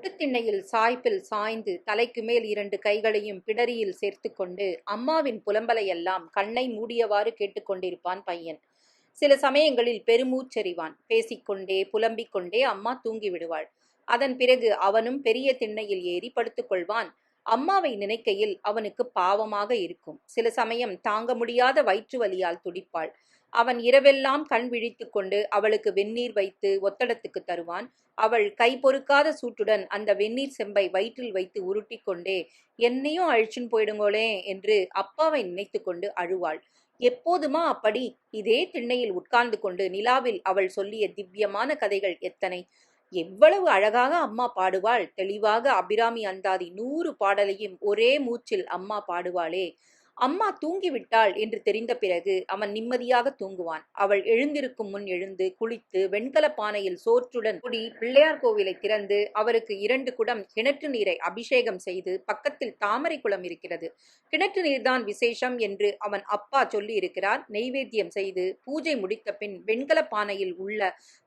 ஒட்டுத் திண்ணையில் சாய்ப்பில் சாய்ந்து தலைக்கு மேல் இரண்டு கைகளையும் பிடரியில் சேர்த்து கொண்டு அம்மாவின் புலம்பலையெல்லாம் கண்ணை மூடியவாறு கேட்டுக்கொண்டிருப்பான் பையன். சில சமயங்களில் பெருமூச்செறிவான். பேசிக்கொண்டே புலம்பிக் கொண்டே அம்மா தூங்கி விடுவாள் அதன் பிறகு அவனும் பெரிய திண்ணையில் ஏறி படுத்துக்கொள்வான். அம்மாவை நினைக்கையில் அவனுக்கு பாவமாக இருக்கும். சில சமயம் தாங்க முடியாத வயிற்று வலியால் துடிப்பாள். அவன் இரவெல்லாம் கண் விழித்து கொண்டு அவளுக்கு வெந்நீர் வைத்து ஒத்தடத்துக்கு தருவான். அவள் கை பொறுக்காத சூட்டுடன் அந்த வெந்நீர் செம்பை வயிற்றில் வைத்து உருட்டி கொண்டே என்னையும் அழிச்சுன்னு போயிடுங்களே என்று அப்பாவை நினைத்து கொண்டு அழுவாள். எப்போதுமா அப்படி? இதே திண்ணையில் உட்கார்ந்து கொண்டு நிலாவில் அவள் சொல்லிய திவ்யமான கதைகள் எத்தனை? எவ்வளவு அழகாக அம்மா பாடுவாள். தெளிவாக அபிராமி அந்தாதி நூறு பாடலையும் ஒரே மூச்சில் அம்மா பாடுவாளே. அம்மா தூங்கிவிட்டாள் என்று தெரிந்த பிறகு அவன் நிம்மதியாக தூங்குவான். அவள் எழுந்திருக்கும் முன் எழுந்து குளித்து வெண்கல பானையில் சோற்றுடன் குடி பிள்ளையார் கோவிலை திறந்து அவருக்கு இரண்டு குடம் கிணற்று நீரை அபிஷேகம் செய்து பக்கத்தில் தாமரை குளம் இருக்கிறது. கிணற்று நீர்தான் விசேஷம் என்று அவன் அப்பா சொல்லி இருக்கிறார் நெய்வேத்தியம் செய்து பூஜை முடித்த பின் வெண்கல பானையில் உள்ள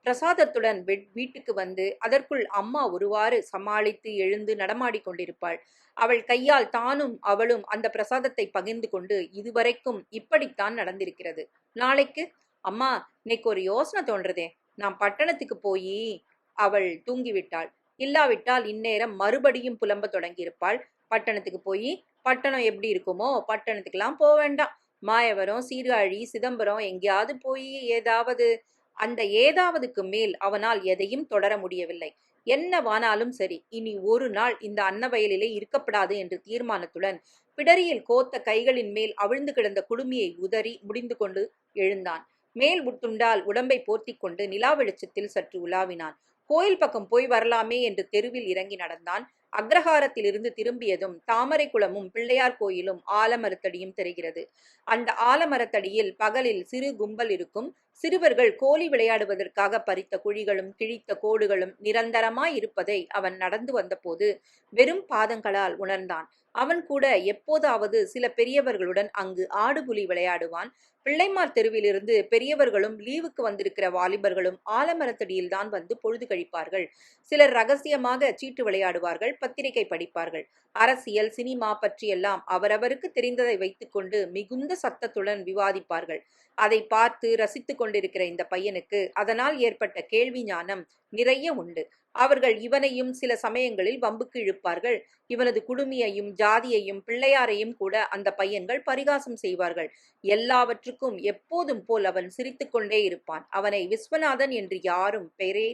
பிரசாதத்துடன் வீட்டுக்கு வந்து அதற்குள் அம்மா ஒருவாறு சமாளித்து எழுந்து நடமாடிக் கொண்டிருப்பாள். அவள் கையால் தானும் அவளும் அந்த பிரசாதத்தை பகிர்ந்து கொண்டு இதுவரைக்கும் இப்படித்தான் நடந்திருக்கிறது. நாளைக்கு அம்மா இன்னைக்கு ஒரு யோசனை தோன்றதே. நான் பட்டணத்துக்கு போய் அவள் தூங்கிவிட்டாள். இல்லாவிட்டால் இந்நேரம் மறுபடியும் புலம்ப தொடங்கியிருப்பாள். பட்டணத்துக்கு போய் பட்டணம் எப்படி இருக்குமோ பட்டணத்துக்கெல்லாம் போக வேண்டாம். மாயவரம் சீர்காழி சிதம்பரம் எங்கேயாவது போய் ஏதாவது அந்த ஏதாவதுக்கு மேல் அவனால் எதையும் தொடர முடியவில்லை. என்னவானாலும் சரி இனி ஒரு நாள் இந்த அன்னவயலிலே இருக்கப்படாது என்று தீர்மானத்துடன் பிடரியில் கோத்த கைகளின் மேல் அவிழ்ந்து கிடந்த குடுமியை உதறி முடிந்து கொண்டு எழுந்தான். மேல் உட்டுண்டால் உடம்பை போர்த்தி கொண்டு நிலா வெளிச்சத்தில் சற்று உலாவினான். கோயில் பக்கம் போய் வரலாமே என்று தெருவில் இறங்கி நடந்தான். அக்ரஹாரத்திலிருந்து திரும்பியதும் தாமரை குளமும் பிள்ளையார் கோயிலும் ஆலமரத்தடியும் தெரிகிறது. அந்த ஆலமரத்தடியில் பகலில் சிறு கும்பல் இருக்கும். சிறுவர்கள் கோலி விளையாடுவதற்காக பறித்த குழிகளும் கிழித்த கோடுகளும் நிரந்தரமாய் இருப்பதை அவன் நடந்து வந்தபோது வெறும் பாதங்களால் உணர்ந்தான். அவன் கூட எப்போதாவது சில பெரியவர்களுடன் அங்கு ஆடுபுலி விளையாடுவான். பிள்ளைமார் தெருவிலிருந்து பெரியவர்களும் லீவுக்கு வந்திருக்கிற வாலிபர்களும் ஆலமரத்தடியில் தான் வந்து பொழுது கழிப்பார்கள். சிலர் ரகசியமாக சீட்டு விளையாடுவார்கள் பத்திரிகை படிப்பார்கள். அரசியல் சினிமா பற்றியெல்லாம் அவரவருக்கு தெரிந்ததை வைத்துக்கொண்டு மிகுந்த சத்தத்துடன் விவாதிப்பார்கள். அதை பார்த்து ரசித்து கொண்டிருக்கிற இந்த பையனுக்கு அதனால் ஏற்பட்ட கேள்வி ஞானம் நிறைய உண்டு. அவர்கள் இவனையும் சில சமயங்களில் வம்புக்கு இழுப்பார்கள். இவனது குடுமியையும் ஜாதியையும் பிள்ளையாரையும் கூட அந்த பையன்கள் பரிகாசம் செய்வார்கள். எல்லாவற்றுக்கும் எப்போதும் போல் அவன் சிரித்துக்கொண்டே இருப்பான். அவனை விஸ்வநாதன் என்று யாரும் பெயரே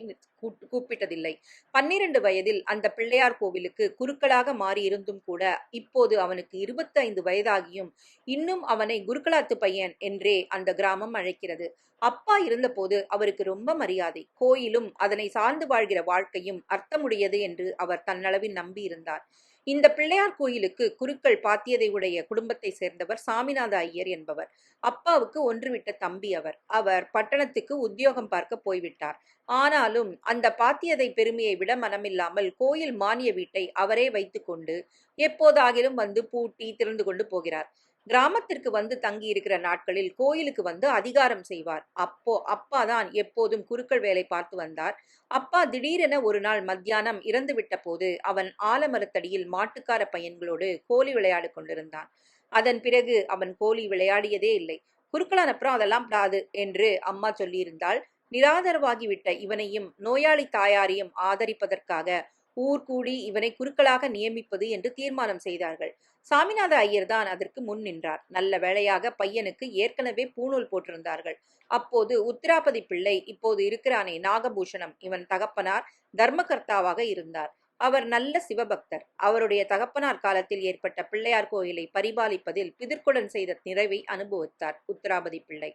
கூப்பிட்டதில்லை. பன்னிரண்டு வயதில் அந்த பிள்ளையார் கோவிலுக்கு குருக்களாக மாறியிருந்தும் கூட இப்போது அவனுக்கு இருபத்தைந்து வயதாகியும் இன்னும் அவனை குருக்களாத்து பையன் என்றே அந்த கிராமம் அழைக்கிறது. அப்பா இருந்தபோது அவருக்கு ரொம்ப மரியாதை. கோயிலும் அதனை சார்ந்து வாழ்கிற வாழ்க்கையும் அர்த்தமுடையது என்று அவர் தன்னளவில் நம்பியிருந்தார். இந்த பிள்ளையார் கோயிலுக்கு குருக்கள் பாத்தியதை உடைய குடும்பத்தை சேர்ந்தவர் சாமிநாத ஐயர் என்பவர். அப்பாவுக்கு ஒன்றுவிட்ட தம்பி அவர். அவர் பட்டணத்துக்கு உத்தியோகம் பார்க்க போய்விட்டார். ஆனாலும் அந்த பாத்தியதை பெருமையை விட மனமில்லாமல் கோயில் மானிய வீட்டை அவரே வைத்துக்கொண்டு எப்போதாகிலும் வந்து பூட்டி திறந்து கொண்டு போகிறார். கிராமத்திற்கு வந்து தங்கி இருக்கிற நாட்களில் கோயிலுக்கு வந்து அதிகாரம் செய்வார். அப்போ அப்பா தான் எப்போதும் குருக்கள் வேலை பார்த்து வந்தார். அப்பா திடீரென ஒரு நாள் மத்தியானம் இறந்து விட்ட போது அவன் ஆலமரத்தடியில் மாட்டுக்கார பையன்களோடு கோலி விளையாடு கொண்டிருந்தான். அதன் பிறகு அவன் கோலி விளையாடியதே இல்லை. குருக்களான் அப்புறம் அதெல்லாம் படாது என்று அம்மா சொல்லியிருந்தாள். நிராதரவாகிவிட்ட இவனையும் நோயாளி தாயாரையும் ஆதரிப்பதற்காக ஊர் கூடி இவனை குருக்களாக நியமிப்பது என்று தீர்மானம் செய்தார்கள். சாமிநாத ஐயர் தான் அதற்கு முன் நின்றார். நல்ல வேளையாக பையனுக்கு ஏற்கனவே பூணூல் போட்டிருந்தார்கள். அப்போது உத்திராபதி பிள்ளை இப்போது இருக்கிறானே நாகபூஷணம். இவன் தகப்பனார் தர்மகர்த்தாவாக இருந்தார். அவர் நல்ல சிவபக்தர். அவருடைய தகப்பனார் காலத்தில் ஏற்பட்ட பிள்ளையார் கோயிலை பரிபாலிப்பதில் பிதிர்க்குடன் செய்த நிறைவை அனுபவித்தார் உத்திராபதி பிள்ளை.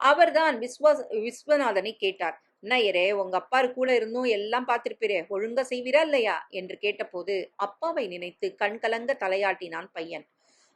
அவர்தான் விஸ்வ விஸ்வநாதனை கேட்டார். நையரே உங்க அப்பா கூட இருந்தும் எல்லாம் பார்த்திருப்பீரே ஒழுங்கா செய்வீரா இல்லையா? என்று கேட்டபோது அப்பாவை நினைத்து கண் கலங்க தலையாட்டினான் பையன்.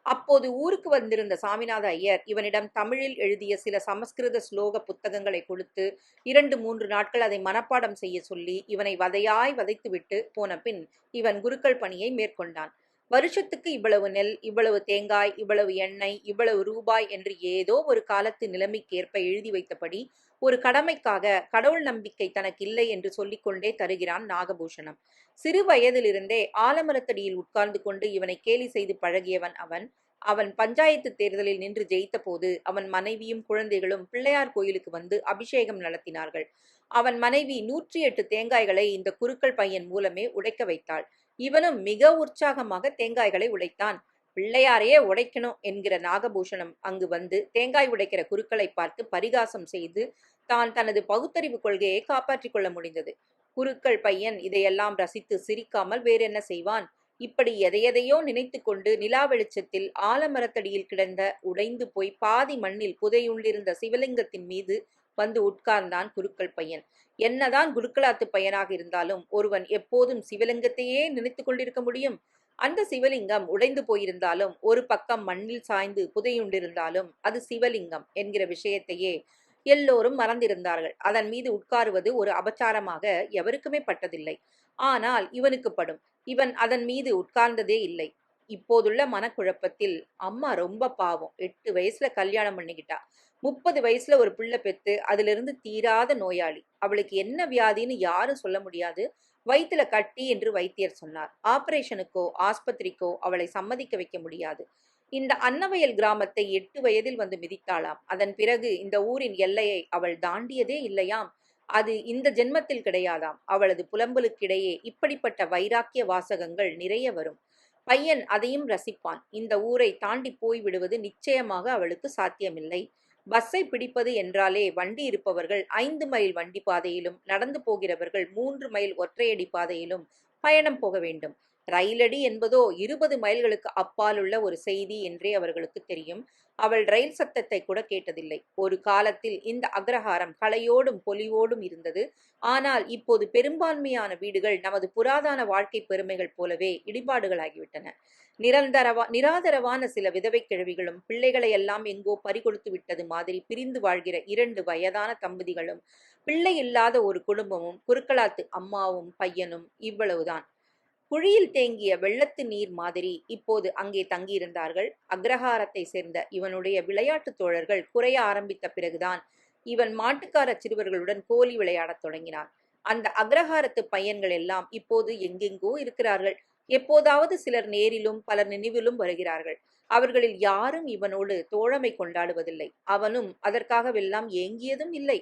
அப்போது ஊருக்கு வந்திருந்த சாமிநாத ஐயர் இவனிடம் தமிழில் எழுதிய சில சமஸ்கிருத ஸ்லோக புத்தகங்களை கொடுத்து இரண்டு மூன்று நாட்கள் அதை மனப்பாடம் செய்ய சொல்லி இவனை வதையாய் வதைத்துவிட்டு போன பின் இவன் குருக்கள் பணியை மேற்கொண்டான். வருஷத்துக்கு இவ்வளவு நெல் இவ்வளவு தேங்காய் இவ்வளவு எண்ணெய் இவ்வளவு ரூபாய் என்று ஏதோ ஒரு காலத்து நிலைமைக்கேற்ப எழுதி வைத்தபடி ஒரு கடமைக்காக கடவுள் நம்பிக்கை தனக்கு இல்லை என்று சொல்லிக்கொண்டே தருகிறான் நாகபூஷணம். சிறு வயதிலிருந்தே ஆலமரத்தடியில் உட்கார்ந்து கொண்டு இவனை கேலி செய்து பழகியவன் அவன். அவன் பஞ்சாயத்து தேர்தலில் நின்று ஜெயித்த போது அவன் மனைவியும் குழந்தைகளும் பிள்ளையார் கோயிலுக்கு வந்து அபிஷேகம் நடத்தினார்கள். அவன் மனைவி நூற்றி எட்டு தேங்காய்களை இந்த குருக்கள் பையன் மூலமே உடைக்க வைத்தாள். இவனும் மிக உற்சாகமாக தேங்காய்களை உடைத்தான். பிள்ளையாரையே உடைக்கணும் என்கிற நாகபூஷணம் அங்கு வந்து தேங்காய் உடைக்கிற குருக்களை பார்த்து பரிகாசம் செய்து தான் தனது பகுத்தறிவு கொள்கையை காப்பாற்றிக் கொள்ள முடிந்தது. குருக்கள் பையன் இதையெல்லாம் ரசித்து சிரிக்காமல் வேறென்ன செய்வான்? இப்படி எதையெதையோ நினைத்து கொண்டு நிலா வெளிச்சத்தில் ஆலமரத்தடியில் கிடந்த உடைந்து போய் பாதி மண்ணில் புதையுள்ளிருந்த சிவலிங்கத்தின் மீது வந்து உட்கார்ந்தான் குருக்கள் பையன். என்னதான் குருக்களாத்து பையனாக இருந்தாலும் ஒருவன் எப்போதும் சிவலிங்கத்தையே நினைத்து கொண்டிருக்க முடியும். அந்த சிவலிங்கம் உடைந்து போயிருந்தாலும் ஒரு பக்கம் மண்ணில் சாய்ந்து புதையுண்டிருந்தாலும் அது சிவலிங்கம் என்கிற விஷயத்தையே எல்லோரும் மறந்திருந்தார்கள். அதன் மீது உட்காருவது ஒரு அபச்சாரமாக எவருக்குமே பட்டதில்லை. ஆனால் இவனுக்கு படும். இவன் அதன் மீது உட்கார்ந்ததே இல்லை. இப்போதுள்ள மனக்குழப்பத்தில் அம்மா ரொம்ப பாவம். எட்டு வயசுல கல்யாணம் பண்ணிக்கிட்டா. முப்பது வயசுல ஒரு பிள்ளை பெத்து அதிலிருந்து தீராத நோயாளி. அவளுக்கு என்ன வியாதின்னு யாரும் சொல்ல முடியாது. வயிற்றுல கட்டி என்று வைத்தியர் சொன்னார். ஆபரேஷனுக்கோ ஆஸ்பத்திரிக்கோ அவளை சம்மதிக்க வைக்க முடியாது. இந்த அன்னவயல் கிராமத்தை எட்டு வயதில் வந்து மிதித்தாளாம். அதன் பிறகு இந்த ஊரின் எல்லையை அவள் தாண்டியதே இல்லையாம். அது இந்த ஜென்மத்தில் கிடையாதாம். அவளது புலம்பலுக்கிடையே இப்படிப்பட்ட வைராக்கிய வாசகங்கள் நிறைய வரும். பையன் அதையும் ரசிப்பான். இந்த ஊரை தாண்டி போய் விடுவது நிச்சயமாக அவளுக்கு சாத்தியமில்லை. பஸ்ஸை பிடிப்பது என்றாலே வண்டி இருப்பவர்கள் ஐந்து மைல் வண்டி பாதையிலும் நடந்து போகிறவர்கள் மூன்று மைல் ஒற்றையடி பாதையிலும் பயணம் போக வேண்டும். ரயிலடி என்பதோ இருபது மைல்களுக்கு அப்பால் உள்ள ஒரு செய்தி என்றே அவர்களுக்கு தெரியும். அவள் ரயில் சத்தத்தை கூட கேட்டதில்லை. ஒரு காலத்தில் இந்த அக்ரஹாரம் கலையோடும் பொலிவோடும் இருந்தது. ஆனால் இப்போது பெரும்பான்மையான வீடுகள் நமது புராதன வாழ்க்கை பெருமைகள் போலவே இடிபாடுகளாகிவிட்டன. நிரந்தரவா நிராதரவான சில விதவை கிழவிகளும் பிள்ளைகளை எல்லாம் எங்கோ பறிகொடுத்து விட்டது மாதிரி பிரிந்து வாழ்கிற இரண்டு வயதான தம்பதிகளும் பிள்ளை இல்லாத ஒரு குடும்பமும் குருக்களாத்து அம்மாவும் பையனும் இவ்வளவுதான். குழியில் தேங்கிய வெள்ளத்து நீர் மாதிரி இப்போது அங்கே தங்கியிருந்தார்கள். அக்ரஹாரத்தை சேர்ந்த இவனுடைய விளையாட்டு தோழர்கள் குறைய ஆரம்பித்த பிறகுதான் இவன் மாட்டுக்கார சிறுவர்களுடன் கோலி விளையாடத் தொடங்கினான். அந்த அக்ரஹாரத்து பையன்கள் எல்லாம் இப்போது எங்கெங்கோ இருக்கிறார்கள். எப்போதாவது சிலர் நேரிலும் பலர் நினைவிலும் வருகிறார்கள். அவர்களில் யாரும் இவனோடு தோழமை கொண்டாடுவதில்லை. அவனும் அதற்காகவெல்லாம் ஏங்கியதும் இல்லை.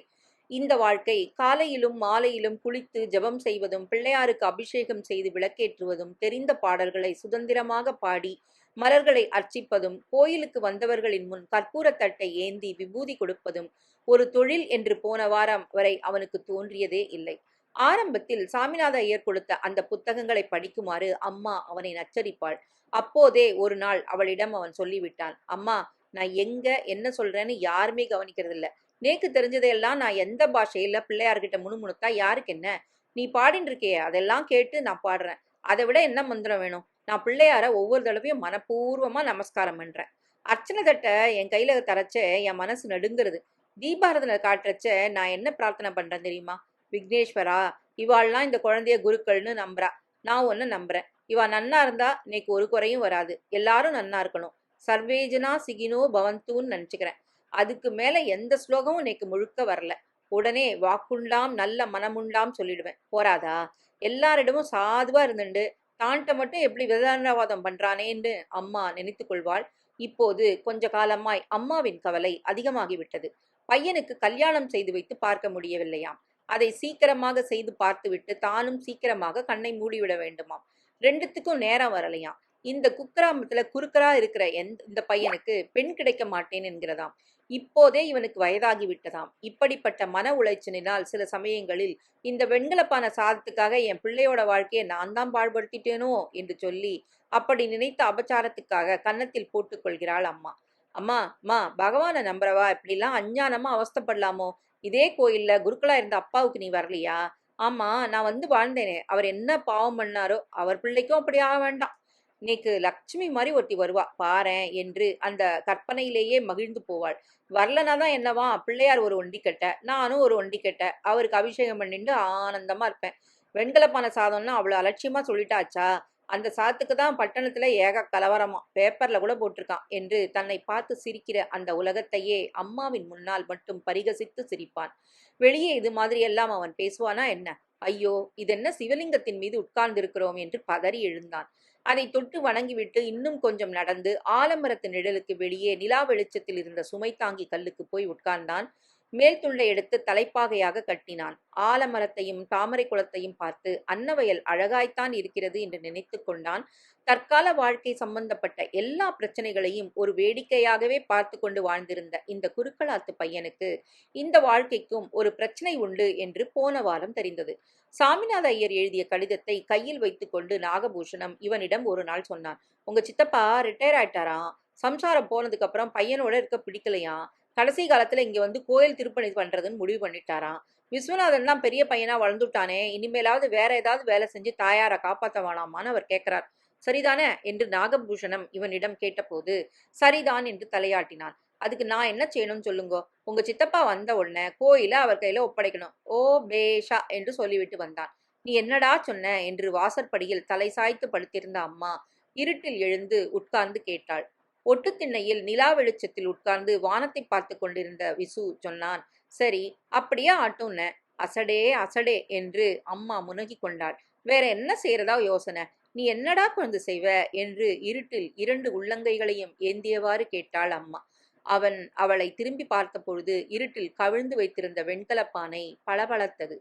இந்த வாழ்க்கை. காலையிலும் மாலையிலும் குளித்து ஜெபம் செய்வதும் பிள்ளையாருக்கு அபிஷேகம் செய்து விளக்கேற்றுவதும் தெரிந்த பாடல்களை சுதந்திரமாக பாடி மலர்களை அர்ச்சிப்பதும் கோயிலுக்கு வந்தவர்களின் முன் கற்பூரத்தட்டை ஏந்தி விபூதி கொடுப்பதும் ஒரு தொழில் என்று போன வாரம் வரை அவனுக்கு தோன்றியதே இல்லை. ஆரம்பத்தில் சாமிநாத ஐயர் கொடுத்த அந்த புத்தகங்களை படிக்குமாறு அம்மா அவனை நச்சரிப்பாள். அப்போதே ஒரு நாள் அவளிடம் அவன் சொல்லிவிட்டான் அம்மா நான் எங்க என்ன சொல்றேன்னு யாருமே கவனிக்கிறதில்ல. நேக்கு தெரிஞ்சதையெல்லாம் நான் எந்த பாஷையில் பிள்ளையார்கிட்ட முணுமுணுத்தா யாருக்கு என்ன? நீ பாடின்னு இருக்கியே அதெல்லாம் கேட்டு நான் பாடுறேன். அதை விட என்ன மந்திரம் வேணும்? நான் பிள்ளையார ஒவ்வொரு தடவையும் மனப்பூர்வமாக நமஸ்காரம் பண்ணுறேன் அர்ச்சனை தட்டை என் கையில் தரச்ச என் மனசு நடுங்கிறது. தீபாரதனை காட்டுறச்ச நான் என்ன பிரார்த்தனை பண்ணுறேன் தெரியுமா? விக்னேஸ்வரா இவாள்லாம் இந்த குழந்தைய குருக்கள்னு நம்புறா. நான் ஒன்று நம்புறேன். இவா நன்னா இருந்தா இன்னைக்கு ஒரு குறையும் வராது. எல்லாரும் நன்னா இருக்கணும். சர்வேஜனா சிகினோ பவந்தூன்னு நினச்சிக்கிறேன். அதுக்கு மேல எந்த ஸ்லோகமும் இன்னைக்கு முழுக்க வரல. உடனே வாக்குண்டாம் நல்ல மனமுண்டாம் சொல்லிடுவேன். போராதா எல்லாரிடமும் சாதுவா இருந்துண்டு. தான்ட்ட மட்டும் எப்படி விதானவாதம் பண்றானேன்னு அம்மா நினைத்து கொள்வாள் இப்போது கொஞ்ச காலமாய் அம்மாவின் கவலை அதிகமாகிவிட்டது பையனுக்கு கல்யாணம் செய்து வைத்து பார்க்க முடியவில்லையாம். அதை சீக்கிரமாக செய்து பார்த்துவிட்டு தானும் சீக்கிரமாக கண்ணை மூடிவிட வேண்டுமாம். ரெண்டுத்துக்கும் நேரம் வரலையாம். இந்த குக்கிராமத்துல குறுக்கரா இருக்கிற எந்த இந்த பையனுக்கு பெண் கிடைக்க மாட்டேன் என்கிறதாம். இப்போதே இவனுக்கு வயதாகி விட்டதாம். இப்படிப்பட்ட மன உளைச்சலினால் சில சமயங்களில் இந்த வெண்கலப்பான சாதத்துக்காக என் பிள்ளையோட வாழ்க்கையை நான் தான் பாழ்படுத்திட்டேனோ என்று சொல்லி அப்படி நினைத்த அபச்சாரத்துக்காக கன்னத்தில் போட்டுக் கொள்கிறாள் அம்மா. அம்மா அம்மா பகவானை நம்புறவா? இப்படிலாம் அஞ்ஞானமா அவஸ்தப்படலாமோ? இதே கோயில்ல குருக்களா இருந்த அப்பாவுக்கு நீ வரலையா? ஆமா நான் வந்து வாழ்ந்தேனே. அவர் என்ன பாவம் பண்ணாரோ அவர் பிள்ளைக்கும் அப்படி ஆக வேண்டாம். இன்னைக்கு லக்ஷ்மி மாதிரி ஒருத்தி வருவா. பாரேன் என்று அந்த கற்பனையிலேயே மகிழ்ந்து போவாள். வரலனா தான் என்னவா? பிள்ளையார் ஒரு ஒண்டி கட்ட நானும் ஒரு ஒண்டி கட்ட. அவருக்கு அபிஷேகம் பண்ணிட்டு ஆனந்தமா இருப்பேன். வெண்கலப்பான சாதம்னா அவ்வளோ அலட்சியமா சொல்லிட்டாச்சா? அந்த சாத்துக்கு தான் பட்டணத்துல ஏக கலவரமா பேப்பர்ல கூட போட்டிருக்கான் என்று தன்னை பார்த்து சிரிக்கிற அந்த உலகத்தையே அம்மாவின் முன்னால் மட்டும் பரிகசித்து சிரிப்பான். வெளியே இது மாதிரி எல்லாம் அவன் பேசுவானா என்ன? ஐயோ இதென்ன சிவலிங்கத்தின் மீது உட்கார்ந்திருக்கிறோம் என்று பதறி எழுந்தான். அதை தொட்டு வணங்கிவிட்டு இன்னும் கொஞ்சம் நடந்து ஆலமரத்து நிழலுக்கு வெளியே நிலா வெளிச்சத்தில் இருந்த சுமை தாங்கி கல்லுக்கு போய் உட்கார்ந்தான். மேல் துண்டை எடுத்து தலைப்பாகையாக கட்டினான். ஆலமரத்தையும் தாமரை குளத்தையும் பார்த்து அன்னவயல் அழகாய்த்தான் இருக்கிறது என்று நினைத்து கொண்டான். தற்கால வாழ்க்கை சம்பந்தப்பட்ட எல்லா பிரச்சனைகளையும் ஒரு வேடிக்கையாகவே பார்த்து கொண்டு வாழ்ந்திருந்த இந்த குறுக்கலாத்து பையனுக்கு இந்த வாழ்க்கைக்கும் ஒரு பிரச்சனை உண்டு என்று போன வாரம் தெரிந்தது. சாமிநாத ஐயர் எழுதிய கடிதத்தை கையில் வைத்துக்கொண்டு நாகபூஷணம் இவனிடம் ஒரு நாள் சொன்னான் உங்க சித்தப்பா ரிட்டையர் ஆயிட்டாராம் சம்சாரம் போனதுக்கு அப்புறம் பையனோட இருக்க பிடிக்கலையாம் கடைசி காலத்துல இங்க வந்து கோயில் திருப்பணி பண்றதுன்னு முடிவு பண்ணிட்டாராம் விஸ்வநாதன் தான் பெரிய பையனா வளர்ந்துட்டானே இனிமேலாவது வேற ஏதாவது வேலை செஞ்சு தாயாரை காப்பாற்ற வேணாமான்னு அவர் கேட்கிறார் சரிதானே? என்று நாகபூஷணம் இவனிடம் கேட்டபோது சரிதான் என்று தலையாட்டினான். அதுக்கு நான் என்ன செய்யணும்னு சொல்லுங்க? உங்க சித்தப்பா வந்த உடனே கோயில அவர் கையில ஒப்படைக்கணும். ஓ பேஷா என்று சொல்லிவிட்டு வந்தான். நீ என்னடா சொன்ன? என்று வாசற்படியில் தலை சாய்த்து படுத்திருந்த அம்மா இருட்டில் எழுந்து உட்கார்ந்து கேட்டாள். ஒட்டு திண்ணையில் நிலா வெளிச்சத்தில் உட்கார்ந்து வானத்தை பார்த்து கொண்டிருந்த விசு சொன்னான் சரி அப்படியே ஆட்டும்ன? அசடே அசடே என்று அம்மா முனகி கொண்டாள். வேற என்ன செய்யறதா யோசனை? நீ என்னடா குழந்தை செய்வ? என்று இருட்டில் இரண்டு உள்ளங்கைகளையும் ஏந்தியவாறு கேட்டாள் அம்மா. அவன் அவளை திரும்பி பார்த்த பொழுது இருட்டில் கவிழ்ந்து வைத்திருந்த வெண்கலப்பானை பளபளத்தது.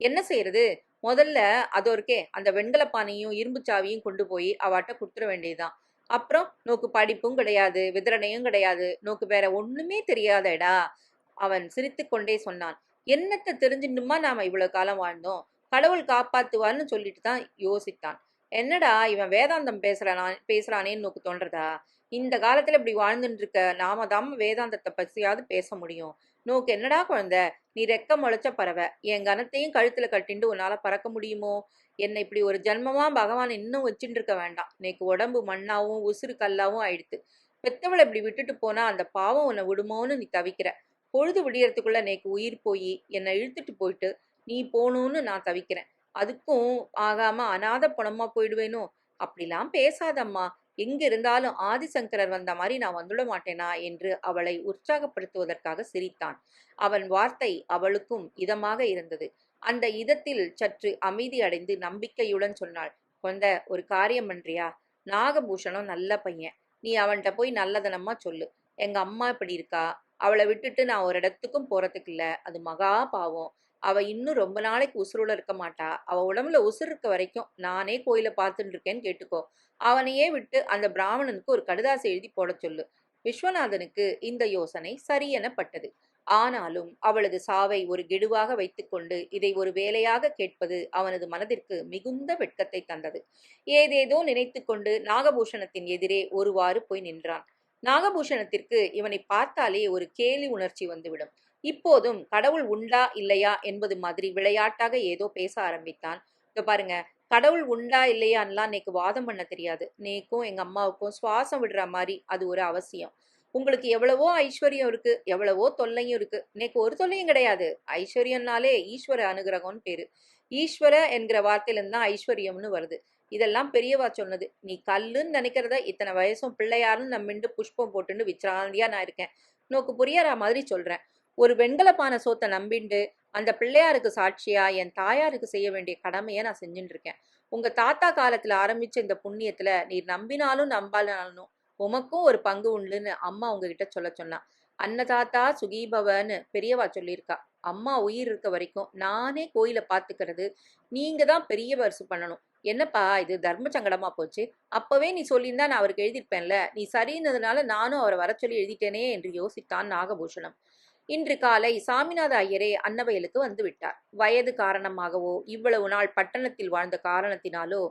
என்ன செய்யறது முதல்ல அதோருக்கே அந்த வெண்கலப்பானையும் இரும்பு சாவியும் கொண்டு போய் அவாட்ட கொடுத்துட வேண்டியதுதான். அப்புறம் நோக்கு படிப்பும் கிடையாது விதரணையும் கிடையாது நோக்கு வேற ஒண்ணுமே தெரியாதடா. அவன் சிரித்துக்கொண்டே சொன்னான். என்னத்தை தெரிஞ்சுட்டுமா நாம இவ்வளவு காலம் வாழ்ந்தோம்? கடவுள் காப்பாத்துவான்னு சொல்லிட்டு தான் யோசித்தான். என்னடா இவன் வேதாந்தம் பேசுறானா பேசுறானேன்னு நோக்கு தோன்றதா? இந்த காலத்துல இப்படி வாழ்ந்துட்டு இருக்க நாம தான் வேதாந்தத்தை பற்றியாவது பேச முடியும். நோக்கு என்னடா குழந்தை? நீ ரெக்க முளைச்ச பறவை. என் கனத்தையும் கழுத்துல கட்டிண்டு உன்னால பறக்க முடியுமோ? என்னை இப்படி ஒரு ஜென்மமா பகவான் இன்னும் வச்சுட்டு இருக்க வேண்டாம். நேக்கு உடம்பு மண்ணாவும் உசுறு கல்லாவும் ஆயிடுத்து. பெத்தவளை இப்படி விட்டுட்டு போனா அந்த பாவம் உன்னை விடுமோன்னு நீ தவிக்கிற. பொழுது விடியறதுக்குள்ள நேக்கு உயிர் போய் என்னை இழுத்துட்டு போயிட்டு நீ போகணும்னு நான் தவிக்கிறேன். அதுக்கும் ஆகாம அனாத பணமா போயிடுவேனோ? அப்படிலாம் பேசாதம்மா. எங்க இருந்தாலும் ஆதிசங்கரர் வந்த மாதிரி நான் வந்துட மாட்டேனா? என்று அவளை உற்சாகப்படுத்துவதற்காக சிரித்தான். அவன் வார்த்தை அவளுக்கும் இதமாக இருந்தது. அந்த இதத்தில் சற்று அமைதி அடைந்து நம்பிக்கையுடன் சொன்னாள் கொண்ட ஒரு காரியம் பண்றியா? நாகபூஷணம் நல்ல பையன். நீ அவன்கிட்ட போய் நல்லதனமா சொல்லு. எங்க அம்மா இப்படி இருக்கா? அவளை விட்டுட்டு நான் ஒரு இடத்துக்கும் போறதுக்கு இல்ல அது மகா பாவம். அவ இன்னும் ரொம்ப நாளைக்கு உசுரோட இருக்க மாட்டா. அவ உடம்புல உசுறு இருக்க வரைக்கும் நானே கோயில பார்த்துட்டு இருக்கேன்னு கேட்டுக்கோ. அவனையே விட்டு அந்த பிராமணனுக்கு ஒரு கடுதாசை எழுதி போட சொல்லு. விஸ்வநாதனுக்கு இந்த யோசனை சரியெனப்பட்டது. ஆனாலும் அவளது சாவை ஒரு கெடுவாக வைத்துக்கொண்டு இதை ஒரு வேலையாக கேட்பது அவனது மனதிற்கு மிகுந்த வெட்கத்தை தந்தது. ஏதேதோ நினைத்து கொண்டு நாகபூஷணத்தின் எதிரே ஒருவாறு போய் நின்றான். நாகபூஷணத்திற்கு இவனை பார்த்தாலே ஒரு கேலி உணர்ச்சி வந்துவிடும். இப்போதும் கடவுள் உண்டா இல்லையா என்பது மாதிரி விளையாட்டாக ஏதோ பேச ஆரம்பித்தான். இதோ பாருங்க கடவுள் உண்டா இல்லையான்லாம் நேக்கு வாதம் பண்ண தெரியாது. நேக்கும் எங்க அம்மாவுக்கும் சுவாசம் விடுற மாதிரி அது ஒரு அவசியம். உங்களுக்கு எவ்வளவோ ஐஸ்வர்யம் இருக்கு எவ்வளவோ தொல்லையும் இருக்கு. நேக்கு ஒரு தொல்லையும் கிடையாது. ஐஸ்வர்யம்னாலே ஈஸ்வர அனுகிரகம்னு பேரு. ஈஸ்வர என்கிற வார்த்தையிலிருந்து தான் ஐஸ்வர்யம்னு வருது. இதெல்லாம் பெரியவா சொன்னது. நீ கல்லுன்னு நினைக்கிறத இத்தனை வயசும் பிள்ளையாருன்னு நம்மிண்டு புஷ்பம் போட்டுன்னு விச்சாந்தியா நான் இருக்கேன். நோக்கு புரியற மாதிரி சொல்றேன். ஒரு வெண்கலப்பான சோத்தை நம்பிண்டு அந்த பிள்ளையாருக்கு சாட்சியா என் தாயாருக்கு செய்ய வேண்டிய கடமையை நான் செஞ்சுட்டு இருக்கேன் உங்க தாத்தா காலத்துல ஆரம்பிச்ச இந்த புண்ணியத்துல நீர் நம்பினாலும் நம்பாலும் உமக்கும் ஒரு பங்கு உண்டுன்னு அம்மா உங்ககிட்ட சொல்ல சொன்னா. அன்னதாத்தா சுகீபவன்னு பெரியவா சொல்லியிருக்கா அம்மா உயிர் இருக்க வரைக்கும் நானே கோயிலை பாத்துக்கிறது நீங்க தான் பெரிய பரிசு பண்ணணும். என்னப்பா இது தர்ம சங்கடமா போச்சு? அப்பவே நீ சொல்லியிருந்தா நான் அவருக்கு எழுதியிருப்பேன்ல நீ சரின்னதுனால நானும் அவரை வர சொல்லி எழுதிட்டேனே என்று யோசித்தான் நாகபூஷணம். இன்று காலை சாமிநாத ஐயரே அன்னவயலுக்கு வந்து விட்டார். வயது காரணமாகவோ இவ்வளவு நாள் பட்டணத்தில் வாழ்ந்த காரணத்தினாலோ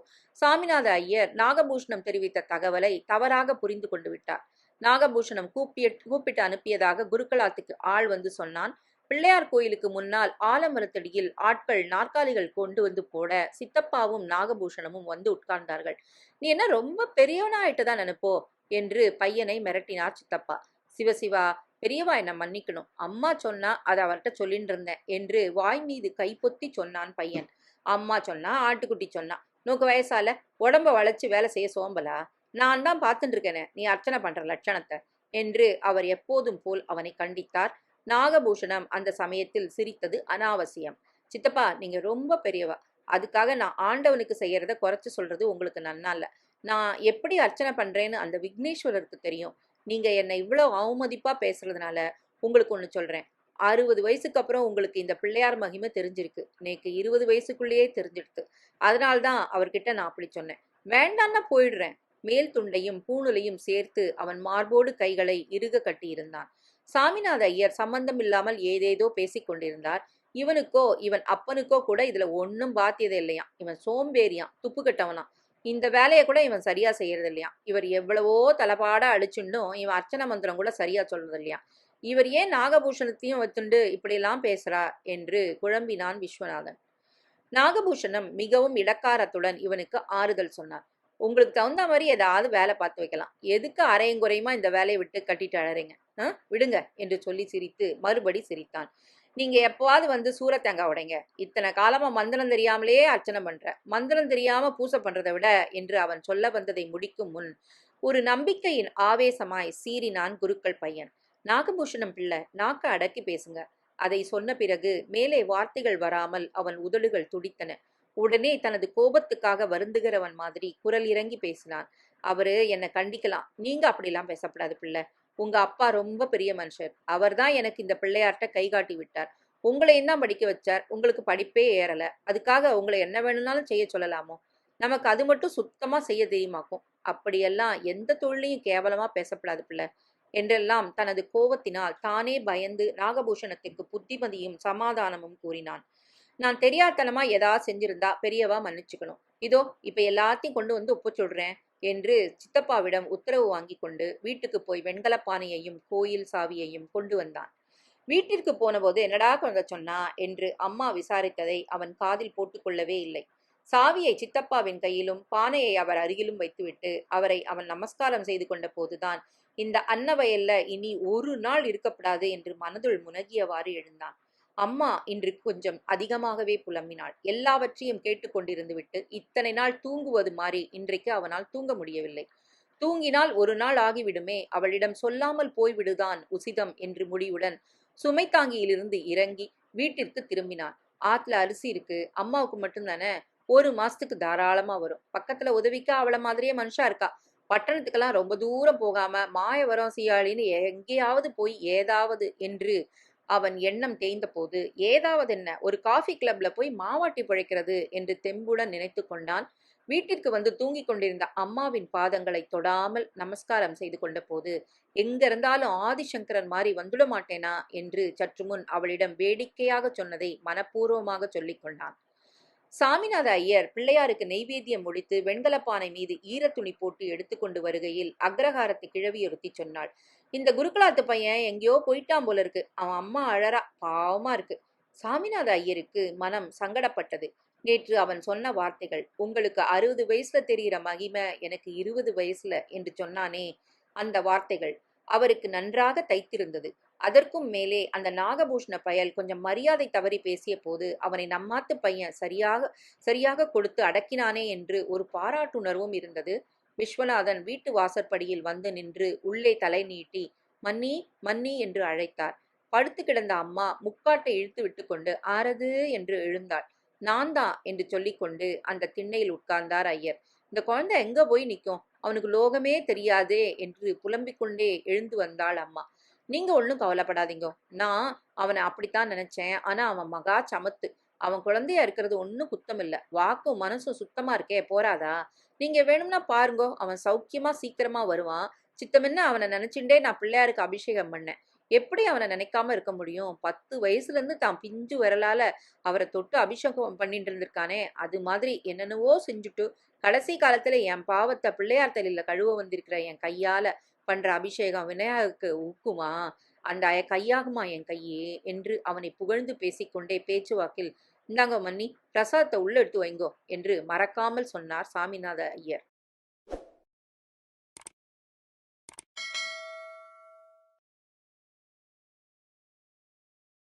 சாமிநாத ஐயர் நாகபூஷணம் தெரிவித்த தகவலை தவறாக புரிந்து கொண்டு விட்டார். நாகபூஷணம் கூப்பிய கூப்பிட்டு அனுப்பியதாக குருக்கலாத்துக்கு ஆள் வந்து சொன்னான். பிள்ளையார் கோயிலுக்கு முன்னால் ஆலமரத்தடியில் ஆட்கள் நாற்காலிகள் கொண்டு வந்து போட சித்தப்பாவும் நாகபூஷணமும் வந்து உட்கார்ந்தார்கள். நீ என்ன ரொம்ப பெரியவனா ஆயிட்டுதான் நினைப்போ? என்று பையனை மிரட்டினார் சித்தப்பா. சிவசிவா பெரியவா என்னை மன்னிக்கணும். அம்மா சொன்னா அதை அவர்கிட்ட சொல்லிட்டு இருந்தேன். என்று வாய் மீது கைப்பொத்தி சொன்னான் பையன். அம்மா சொன்னா ஆட்டுக்குட்டி சொன்னா நோக்கு வயசால உடம்ப வளைச்சு வேலை செய்ய சோம்பலா? நான் தான் பார்த்துட்டு இருக்கேனே நீ அர்ச்சனை பண்ற லட்சணத்தை என்று அவர் எப்போதும் போல் அவனை கண்டித்தார். நாகபூஷணம் அந்த சமயத்தில் சிரித்தது அனாவசியம். சித்தப்பா நீங்க ரொம்ப பெரியவா. அதுக்காக நான் ஆண்டவனுக்கு செய்யறத குறைச்சு சொல்றது உங்களுக்கு நன்னா இல்லை நான் எப்படி அர்ச்சனை பண்றேன்னு அந்த விக்னேஸ்வரருக்கு தெரியும். நீங்க என்னை இவ்வளவு அவமதிப்பா பேசுறதுனால உங்களுக்கு ஒண்ணு சொல்றேன். அறுபது வயசுக்கு அப்புறம் உங்களுக்கு இந்த பிள்ளையார் மகிமை தெரிஞ்சிருக்கு. நேக்கு இருபது வயசுக்குள்ளேயே தெரிஞ்சிடுது அதனால்தான் அவர்கிட்ட நான் அப்படி சொன்னேன். வேண்டான்னா போயிடுறேன். மேல் துண்டையும் பூணுலையும் சேர்த்து அவன் மார்போடு கைகளை இறுக கட்டியிருந்தான் சாமிநாத ஐயர் சம்பந்தம் இல்லாமல் ஏதேதோ பேசிக் கொண்டிருந்தார். இவனுக்கோ இவன் அப்பனுக்கோ கூட இதுல ஒன்னும் பாத்தியதே இல்லையாம். இவன் சோம்பேறியான் துப்பு கட்டவனாம். இந்த வேலையை கூட இவன் சரியா செய்யறது இல்லையா இவர் எவ்வளவோ தலைப்பாட அழிச்சுண்டும் இவன் அர்ச்சன மந்திரம் கூட சரியா சொல்றது இல்லையா இவர் ஏன் நாகபூஷணத்தையும் வச்சுண்டு இப்படியெல்லாம் பேசுறா? என்று குழம்பினான் விஸ்வநாதன். நாகபூஷணம் மிகவும் இடக்காரத்துடன் இவனுக்கு ஆறுதல் சொன்னார். உங்களுக்கு தகுந்த மாதிரி ஏதாவது வேலை பார்த்து வைக்கலாம். எதுக்கு அரையும் குறையுமா இந்த வேலையை விட்டு கட்டிட்டு அழறீங்க? விடுங்க என்று சொல்லி சிரித்து மறுபடி சிரித்தான். நீங்க எப்பவாவது வந்து சூரத்தேங்காய் உடைங்க. இத்தனை காலமா மந்திரம் தெரியாமலேயே அர்ச்சனை பண்ற. மந்திரம் தெரியாம பூசை பண்றதை விட என்று அவன் சொல்ல வந்ததை முடிக்கும் முன் ஒரு நம்பிக்கையின் ஆவேசமாய் சீறினான் குருக்கள் பையன். நாகபூஷணம் பிள்ளை நாக்க அடக்கி பேசுங்க. அதை சொன்ன பிறகு மேலே வார்த்தைகள் வராமல் அவன் உதடுகள் துடித்தன. உடனே தனது கோபத்துக்காக வருந்துகிறவன் மாதிரி குரல் இறங்கி பேசினான். அவரு என்னை கண்டிக்கலாம். நீங்க அப்படிலாம் பேசப்படாது பிள்ளை. உங்க அப்பா ரொம்ப பெரிய மனுஷர். அவர்தான் எனக்கு இந்த பிள்ளையார்ட்ட கை காட்டி விட்டார். உங்களையும் தான் படிக்க வச்சார்? உங்களுக்கு படிப்பே ஏறல. அதுக்காக உங்களை என்ன வேணும்னாலும் செய்ய சொல்லலாமோ? நமக்கு அது மட்டும் சுத்தமா செய்ய தெரியுமாக்கும்? அப்படியெல்லாம் எந்த தொழிலையும் கேவலமா பேசப்படாது பிள்ளை. என்றெல்லாம் தனது கோபத்தினால் தானே பயந்து நாகபூஷணத்திற்கு புத்திமதியும் சமாதானமும் கூறினான். நான் தெரியாதனமா ஏதாவது செஞ்சிருந்தா பெரியவா மன்னிச்சுக்கணும். இதோ இப்ப எல்லாத்தையும் கொண்டு வந்து ஒப்பு சொல்றேன். என்று சித்தப்பாவிடம் உத்தரவு வாங்கி கொண்டு வீட்டுக்கு போய் வெண்கல பானையையும் கோயில் சாவியையும் கொண்டு வந்தான். வீட்டிற்கு போனபோது என்னடா கொண்டு சொன்னா? என்று அம்மா விசாரித்ததை அவன் காதில் போட்டுக்கொள்ளவே இல்லை. சாவியை சித்தப்பாவின் கையிலும் பானையை அவர் அருகிலும் வைத்துவிட்டு அவரை அவன் நமஸ்காரம் செய்து கொண்ட போதுதான் இந்த அன்னவயல்ல இனி ஒரு நாள் இருக்கப்படாது என்று மனதுள் முனகியவாறு எழுந்தான். அம்மா இன்று கொஞ்சம் அதிகமாகவே புலம்பினாள். எல்லாவற்றையும் கேட்டுக்கொண்டிருந்து விட்டு இத்தனை நாள் தூங்குவது மாறி இன்றைக்கு அவனால் தூங்க முடியவில்லை. தூங்கினால் ஒரு நாள் ஆகிவிடுமே அவளிடம் சொல்லாமல் போய்விடுதான் உசிதம் என்று முடிவுடன் சுமை தாங்கியிலிருந்து இறங்கி வீட்டிற்கு திரும்பினான் ஆத்துல அரிசி இருக்கு அம்மாவுக்கு மட்டும்தானே ஒரு மாசத்துக்கு தாராளமா வரும். பக்கத்துல உதவிக்க? அவள மாதிரியே மனுஷா இருக்கா? பட்டணத்துக்கெல்லாம் ரொம்ப தூரம் போகாம மாயவரம் சீயாழின்னு எங்கேயாவது போய் ஏதாவது என்று அவன் எண்ணம் தேய்ந்த போது ஏதாவது என்ன ஒரு காஃபி கிளப்ல போய் மாவாட்டி பிழைக்கிறது என்று தெம்புடன் நினைத்து கொண்டான். வீட்டிற்கு வந்து தூங்கிக் கொண்டிருந்த அம்மாவின் பாதங்களை தொடாமல் நமஸ்காரம் செய்து கொண்ட போது எங்க இருந்தாலும் ஆதிசங்கரன் மாதிரி வந்துட மாட்டேனா? என்று சற்று முன் அவளிடம் வேடிக்கையாக சொன்னதை மனப்பூர்வமாக சொல்லிக் கொண்டான். சாமிநாத ஐயர் பிள்ளையாருக்கு நெய்வேத்தியம் முடித்து வெண்கலப்பானை மீது ஈரத்துணி போட்டு எடுத்துக்கொண்டு வருகையில் அக்ரஹாரத்தை கிழவி ஒருத்தி சொன்னாள். இந்த குருகுலாத்து பையன் எங்கேயோ போயிட்டான் போல இருக்கு. அவன் அம்மா அழறா பாவமா இருக்கு. சாமிநாத ஐயருக்கு மனம் சங்கடப்பட்டது. நேற்று அவன் சொன்ன வார்த்தைகள் உங்களுக்கு அறுபது வயசுல தெரிகிற மகிமை எனக்கு இருபது வயசுல என்று சொன்னானே அந்த வார்த்தைகள் அவருக்கு நன்றாக தைத்திருந்தது. அதற்கும் மேலே அந்த நாகபூஷண பயல் கொஞ்சம் மரியாதை தவறி பேசிய போது அவனை நம்மாத்து பையன் சரியாக சரியாக கொடுத்து அடக்கினானே என்று ஒரு பாராட்டுணர்வும் இருந்தது. விஸ்வநாதன் வீட்டு வாசற்படியில் வந்து நின்று உள்ளே தலை நீட்டி மன்னி மன்னி என்று அழைத்தார். படுத்து கிடந்த அம்மா முக்காட்டை இழுத்து விட்டுக்கொண்டு ஆறது என்று எழுந்தாள். நான் தான் என்று சொல்லிக்கொண்டு அந்த திண்ணையில் உட்கார்ந்தார் ஐயர். இந்த குழந்தை எங்க போய் நிற்கும் அவனுக்கு லோகமே தெரியாதே என்று புலம்பிக் கொண்டே எழுந்து வந்தாள் அம்மா. நீங்க ஒன்றும் கவலைப்படாதீங்க. நான் அவனை அப்படித்தான் நினைச்சேன். ஆனா அவன் மகா சமத்து. அவன் குழந்தையா இருக்கிறது ஒன்றும் குத்தம் இல்லை வாக்கும் மனசும் சுத்தமா இருக்கே போறாதா? நீங்க வேணும்னா பாருங்க. அவன் சௌக்கியமா சீக்கிரமா வருவான். சித்தமென்ன அவனை நினைச்சுட்டே நான் பிள்ளையாருக்கு அபிஷேகம் பண்ணேன். எப்படி அவனை நினைக்காம இருக்க முடியும்? பத்து வயசுல இருந்து தான் பிஞ்சு விரலால அவரை தொட்டு அபிஷேகம் பண்ணிட்டு இருந்திருக்கானே. அது மாதிரி என்னென்னவோ செஞ்சுட்டு கடைசி காலத்துல என் பாவத்தை பிள்ளையார் தலையில கழுவ வந்திருக்கிற என் கையால பண்ற அபிஷேகம் விநாயகருக்கு ஊக்குமா? அந்த கையாகுமா என் கையே? என்று அவனை புகழ்ந்து பேசிக்கொண்டே பேச்சுவாக்கில் இந்தாங்க மன்னி பிரசாதத்தை உள்ள எடுத்து வைங்கோ என்று மறக்காமல் சொன்னார் சாமிநாத ஐயர்.